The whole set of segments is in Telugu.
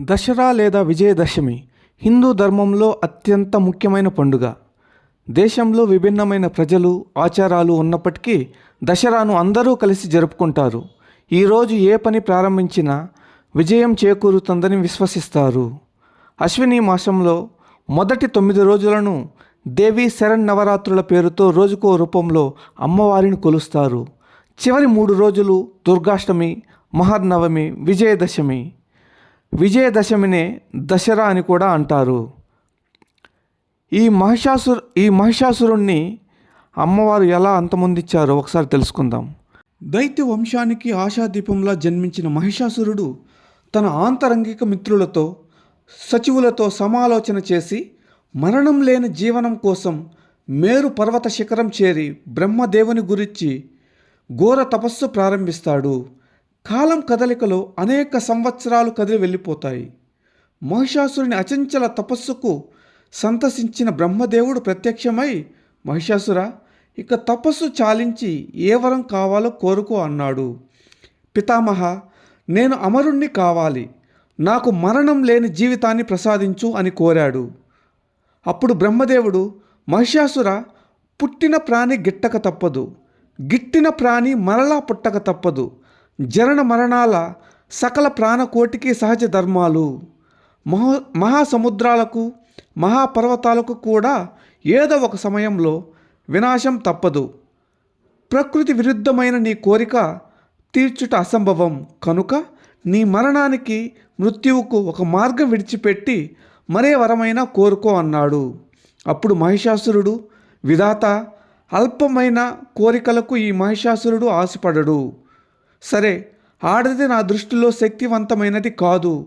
దసరా లేదా విజయదశమి హిందూ ధర్మంలో అత్యంత ముఖ్యమైన పండుగ. దేశంలో విభిన్నమైన ప్రజలు ఆచారాలు ఉన్నప్పటికీ దసరాను అందరూ కలిసి జరుపుకుంటారు. ఈరోజు ఏ పని ప్రారంభించినా విజయం చేకూరుతుందని విశ్వసిస్తారు. అశ్విని మాసంలో మొదటి తొమ్మిది రోజులను దేవి శరణ్ నవరాత్రుల పేరుతో రోజుకో రూపంలో అమ్మవారిని కొలుస్తారు. చివరి మూడు రోజులు దుర్గాష్టమి మహర్నవమి విజయదశమి. విజయదశమిని దసరా అని కూడా అంటారు. ఈ మహిషాసురు ఈ మహిషాసురుణ్ణి అమ్మవారు ఎలా అంతమొందించారో ఒకసారి తెలుసుకుందాం. దైత్య వంశానికి ఆశాదీపంలా జన్మించిన మహిషాసురుడు తన ఆంతరంగిక మిత్రులతో సచివులతో సమాలోచన చేసి మరణం లేని జీవనం కోసం మేరు పర్వత శిఖరం చేరి బ్రహ్మదేవుని గురించి ఘోర తపస్సు ప్రారంభిస్తాడు. కాలం కదలికలో అనేక సంవత్సరాలు కదిలి వెళ్ళిపోతాయి. మహిషాసురుని అచంచల తపస్సుకు సంతసించిన బ్రహ్మదేవుడు ప్రత్యక్షమై మహిషాసుర ఇక తపస్సు చాలించి ఏ వరం కావాలో కోరుకో అన్నాడు. పితామహ నేను అమరుణ్ణి కావాలి. నాకు మరణం లేని జీవితాన్ని ప్రసాదించు అని కోరాడు. అప్పుడు బ్రహ్మదేవుడు మహిషాసుర పుట్టిన ప్రాణి గిట్టక తప్పదు. గిట్టిన ప్రాణి మరలా పుట్టక తప్పదు. జనన మరణాల సకల ప్రాణకోటికి సహజ ధర్మాలు. మహా మహాసముద్రాలకు మహాపర్వతాలకు కూడా ఏదో ఒక సమయంలో వినాశం తప్పదు. ప్రకృతి విరుద్ధమైన నీ కోరిక తీర్చుట అసంభవం. కనుక నీ మరణానికి మృత్యువుకు ఒక మార్గం విడిచిపెట్టి మరే వరమైనా కోరుకో అన్నాడు. అప్పుడు మహిషాసురుడు విధాత అల్పమైన కోరికలకు ఈ మహిషాసురుడు ఆశపడడు. సరే ఆడది నా దృష్టిలో శక్తివంతమైనది కాదు.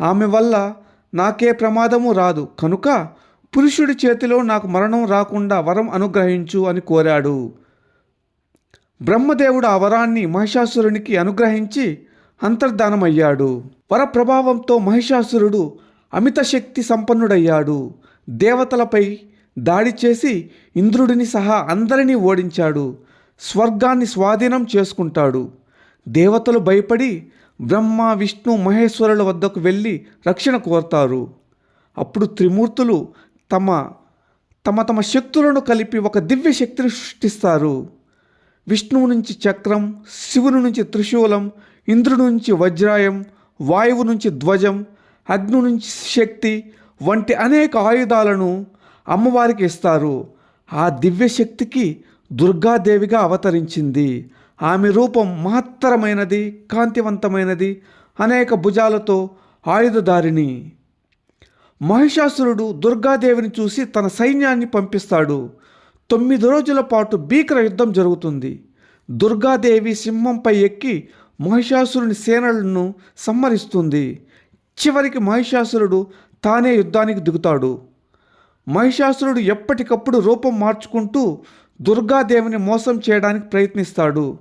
ఆమె వల్ల నాకే ప్రమాదము రాదు. కనుక పురుషుడి చేతిలో నాకు మరణం రాకుండా వరం అనుగ్రహించు అని కోరాడు. బ్రహ్మదేవుడు ఆ వరాన్ని మహిషాసురునికి అనుగ్రహించి అంతర్ధానమయ్యాడు. వర ప్రభావంతో మహిషాసురుడు అమిత శక్తి సంపన్నుడయ్యాడు. దేవతలపై దాడి చేసి ఇంద్రుడిని సహా అందరినీ ఓడించాడు. స్వర్గాన్ని స్వాధీనం చేసుకుంటాడు. దేవతలు భయపడి బ్రహ్మ విష్ణు మహేశ్వరుల వద్దకు వెళ్ళి రక్షణ కోరుతారు. అప్పుడు త్రిమూర్తులు తమ తమ తమ శక్తులను కలిపి ఒక దివ్య శక్తిని సృష్టిస్తారు. విష్ణువు నుంచి చక్రం శివుని నుంచి త్రిశూలం ఇంద్రుడి నుంచి వజ్రాయం వాయువు నుంచి ధ్వజం అగ్ని నుంచి శక్తి వంటి అనేక ఆయుధాలను అమ్మవారికి ఇస్తారు. ఆ దివ్య శక్తికి దుర్గాదేవిగా అవతరించింది. ఆమె రూపం మహత్తరమైనది కాంతివంతమైనది అనేక భుజాలతో ఆయుధదారిణి మహిషాసురుడు దుర్గాదేవిని చూసి తన సైన్యాన్ని పంపిస్తాడు. తొమ్మిది రోజుల పాటు భీకర యుద్ధం జరుగుతుంది. దుర్గాదేవి సింహంపై ఎక్కి మహిషాసురుని సేనలను సంహరిస్తుంది. చివరికి మహిషాసురుడు తానే యుద్ధానికి దిగుతాడు. మహిషాసురుడు ఎప్పటికప్పుడు రూపం మార్చుకుంటూ దుర్గాదేవిని మోసం చేయడానికి ప్రయత్నిస్తాడు.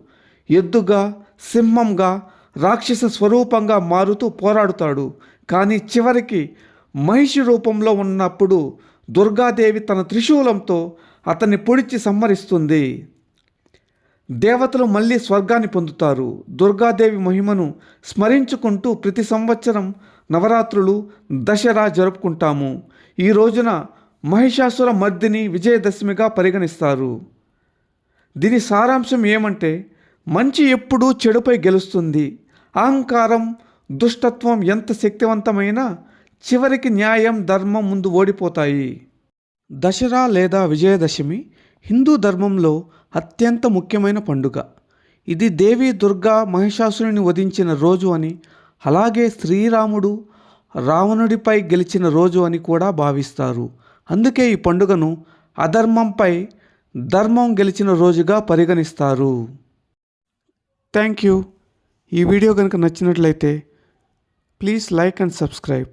ఎద్దుగా సింహంగా రాక్షస స్వరూపంగా మారుతూ పోరాడుతాడు. కానీ చివరికి మహిషి రూపంలో ఉన్నప్పుడు దుర్గాదేవి తన త్రిశూలంతో అతన్ని పొడిచి సంహరిస్తుంది. దేవతలు మళ్ళీ స్వర్గాన్ని పొందుతారు. దుర్గాదేవి మహిమను స్మరించుకుంటూ ప్రతి సంవత్సరం నవరాత్రులు దసరా జరుపుకుంటాము. ఈ రోజున మహిషాసుర మర్దిని విజయదశమిగా పరిగణిస్తారు. దీని సారాంశం ఏమంటే మంచి ఎప్పుడూ చెడుపై గెలుస్తుంది. అహంకారం దుష్టత్వం ఎంత శక్తివంతమైనా చివరికి న్యాయం ధర్మం ముందు ఓడిపోతాయి. దసరా లేదా విజయదశమి హిందూ ధర్మంలో అత్యంత ముఖ్యమైన పండుగ. ఇది దేవి దుర్గా మహిషాసురుని వధించిన రోజు అని అలాగే శ్రీరాముడు రావణుడిపై గెలిచిన రోజు అని కూడా భావిస్తారు. అందుకే ఈ పండుగను అధర్మంపై ధర్మం గెలిచిన రోజుగా పరిగణిస్తారు. థ్యాంక్ యూ ఈ వీడియో కనుక నచ్చినట్లయితే ప్లీజ్ లైక్ అండ్ సబ్స్క్రైబ్